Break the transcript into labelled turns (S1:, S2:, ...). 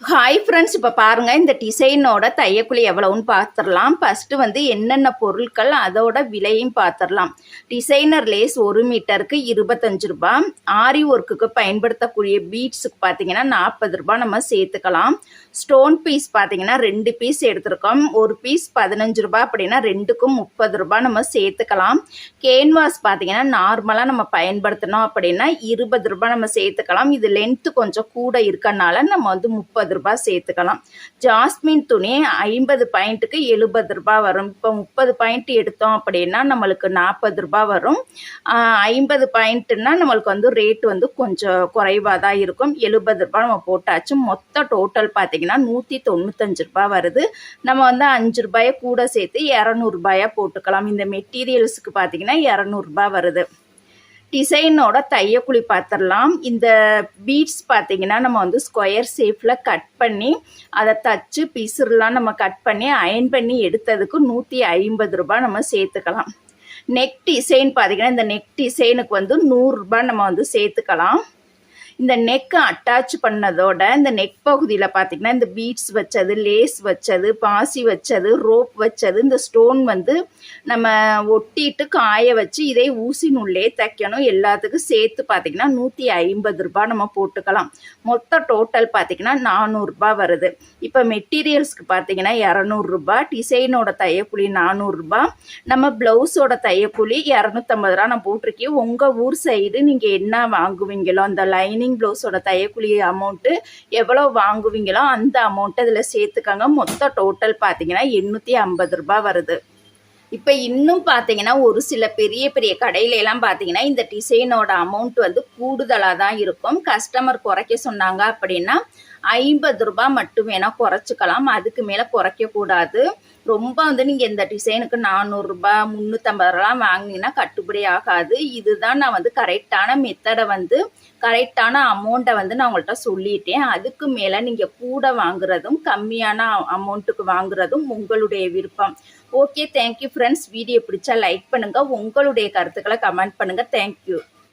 S1: Hi friends இப்போ பாருங்கள் இந்த டிசைனோட தையக்குழி எவ்வளோன்னு பார்த்துடலாம் ஃபஸ்ட்டு வந்து என்னென்ன பொருட்கள் அதோட விலையும் பார்த்துடலாம் டிசைனர் லேஸ் ஒரு மீட்டருக்கு இருபத்தஞ்சு ரூபா ஆரி ஒர்க்குக்கு பயன்படுத்தக்கூடிய பீட்ஸுக்கு பார்த்தீங்கன்னா நாற்பது ரூபாய் நம்ம சேர்த்துக்கலாம். ஸ்டோன் பீஸ் பார்த்தீங்கன்னா ரெண்டு பீஸ் எடுத்திருக்கோம். ஒரு பீஸ் பதினஞ்சு ரூபாய் அப்படின்னா ரெண்டுக்கும் முப்பது ரூபாய் நம்ம சேர்த்துக்கலாம். கேன்வாஸ் பார்த்தீங்கன்னா நார்மலாக நம்ம பயன்படுத்தணும் அப்படின்னா இருபது ரூபாய் நம்ம சேர்த்துக்கலாம். இது லென்த்து கொஞ்சம் கூட இருக்கனால நம்ம வந்து முப்பது ரூபாய் சேர்த்துக்கலாம். ஜாஸ்மின் துணி ஐம்பது பாயிண்ட்டுக்கு எழுபது ரூபாய் வரும். இப்போ முப்பது பாயிண்ட் எடுத்தோம் அப்படின்னா நம்மளுக்கு நாற்பது ரூபாய் வரும். ஐம்பது பாயிண்ட்டுன்னா நம்மளுக்கு வந்து ரேட் வந்து கொஞ்சம் குறைவாக தான் இருக்கும். எழுபது ரூபாய் நம்ம போட்டாச்சு. மொத்த டோட்டல் பார்த்தீங்கன்னா நூற்றி தொண்ணூத்தஞ்சு ரூபாய் வருது. நம்ம வந்து அஞ்சு ரூபாயை கூட சேர்த்து இரநூறுபாயாக போட்டுக்கலாம். இந்த மெட்டீரியல்ஸுக்கு பார்த்தீங்கன்னா இரநூறுபா வருது. டிசைனோட தையக்குழி பார்த்துடலாம் இந்த பீட்ஸ் பார்த்தீங்கன்னா நம்ம வந்து ஸ்கொயர் ஷேப்பில் கட் பண்ணி அதை தச்சு பிசுறுலாம் நம்ம கட் பண்ணி அயன் பண்ணி எடுத்ததுக்கு நூற்றி ஐம்பது ரூபாய் நம்ம சேர்த்துக்கலாம். நெக் டிசைன் பார்த்தீங்கன்னா இந்த நெக் டிசைனுக்கு வந்து நூறுரூபா நம்ம வந்து சேர்த்துக்கலாம். இந்த நெக்கை அட்டாச் பண்ணதோட இந்த நெக் பகுதியில் பார்த்தீங்கன்னா இந்த பீட்ஸ் வச்சது லேஸ் வச்சது பாசி வச்சது ரோப் வச்சது இந்த ஸ்டோன் வந்து நம்ம ஒட்டிட்டு காய வச்சு இதே ஊசினுள்ளே தைக்கணும். எல்லாத்துக்கும் சேர்த்து பார்த்தீங்கன்னா நூற்றி ஐம்பது ரூபா நம்ம போட்டுக்கலாம். மொத்த டோட்டல் பார்த்தீங்கன்னா நானூறுரூபா வருது. இப்போ மெட்டீரியல்ஸ்க்கு பார்த்தீங்கன்னா இரநூறுபா டிசைனோட தையக்கூலி நானூறுரூபா நம்ம ப்ளவுஸோட தையக்கூலி இரநூத்தம்பது ரூபா நான் போட்டிருக்கேன். உங்கள் ஊர் சைடு நீங்கள் என்ன வாங்குவீங்களோ அந்த லைனிங் லைனிங் ப்ளவுஸோட தையக்குழி அமௌண்ட்டு எவ்வளோ வாங்குவீங்களோ அந்த அமௌண்ட்டை இதில் சேர்த்துக்கங்க. மொத்த டோட்டல் பார்த்தீங்கன்னா எண்ணூற்றி ஐம்பது ரூபா வருது. இப்போ இன்னும் பார்த்தீங்கன்னா ஒரு சில பெரிய பெரிய கடையில பார்த்தீங்கன்னா இந்த டிசைனோட அமௌண்ட் வந்து கூடுதலாக தான் இருக்கும். கஸ்டமர் குறைக்க சொன்னாங்க அப்படின்னா ஐம்பது ரூபா மட்டும் வேணால் குறைச்சிக்கலாம். அதுக்கு மேலே குறைக்கக்கூடாது. ரொம்ப வந்து நீங்கள் இந்த டிசைனுக்கு நானூறுரூபா முந்நூற்றம்பதுலாம் ரூபாலாம் வாங்கினீங்கன்னா கட்டுப்படி ஆகாது. இதுதான் நான் வந்து கரெக்டான மெத்தடை வந்து கரெக்டான அமௌண்ட்டை வந்து நான் உங்கள்கிட்ட சொல்லிட்டேன். அதுக்கு மேலே நீங்கள் கூட வாங்குறதும் கம்மியான அமௌண்ட்டுக்கு வாங்குறதும் உங்களுடைய விருப்பம். Okay thank you friends video பிடிச்சா லைக் பண்ணுங்கள் உங்களுடைய கருத்துக்களை கமெண்ட் பண்ணுங்கள் தேங்க்யூ